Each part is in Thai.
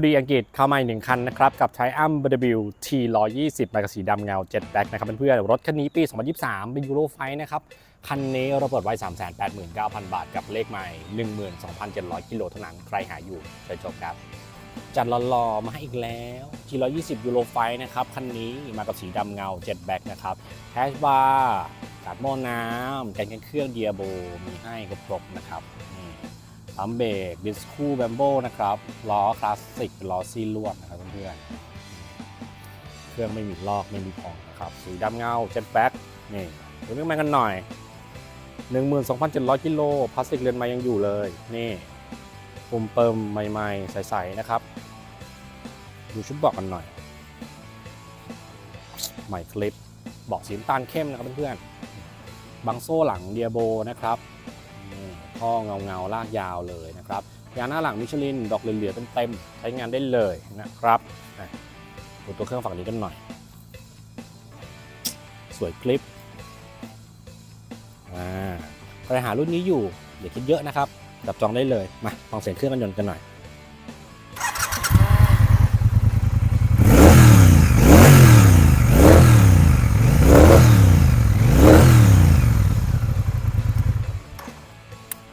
ผู้ดีอังกฤษเข้ามาอีกหนึ่งคันนะครับ กับ Triumph BW T 120มากับสีดำเงา7 Black นะครับเพื่อนๆรถคันนี้ปี 2023 เป็นยูโรไฟนะครับ คันนี้เราเปิดไว้ 389,000 บาทกับเลขใหม่ 12,700 กิโลเท่านั้น ใครหาอยู่เชิญชมครับ จัดหล่อๆมาให้อีกแล้ว T 120ยูโรไฟนะครับ คันนี้มากับสีดำเงา7 Black นะครับแฮชบาร์กาดหม้อน้ำกันกันเครื่องเดียโบมีให้ครบๆนะครับ ปั๊มเบรกดิสคูแบมโบนะครับล้อคลาสสิกล้อซีลวดนะครับเพื่อนๆเครื่องไม่มีลอกไม่มีพองนะครับสีดำเงาเจ็ดแบ็คนี่ดูเรื่องมากันหน่อย 12,700กิโลพลาสติกเรือนไม้ยังอยู่เลย นี่ปุ่มเปิมใหม่ๆ ใสๆ นะครับ ดูชุดเบอกกันหน่อย ใหม่คลิปเบอกสีน้ำตาลเข้มนะครับเพื่อนๆบังโซ่หลังเดียโบนะครับ ท่อเงาเงาลากยาวเลยนะครับยางหน้าหลังมิชลินดอกเหลือๆเต็มๆใช้งานได้เลยนะครับดูตัวเครื่องฝั่งนี้กันหน่อย สวยคลิปอ่าใครหารุ่นนี้อยู่อย่าคิดเยอะนะครับจับจองได้เลยมาฟังเสียงเครื่องกันยนต์กันหน่อย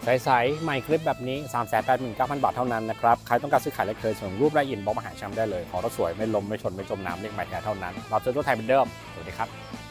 ใสๆใหม่คลิปแบบนี้ 3 8 9 0 0 0 บาทเท่านั้นนะครับ ใครต้องการซื้อขายและเคยส่งรูปรายอินบอกมาหาแชมได้เลย ขอรถสวยไม่ลมไม่ชนไม่จมน้ำเรียกใหม่แท้เท่านั้นรับซื้อตัวไทยเป็นเดิมสวัสดีครับ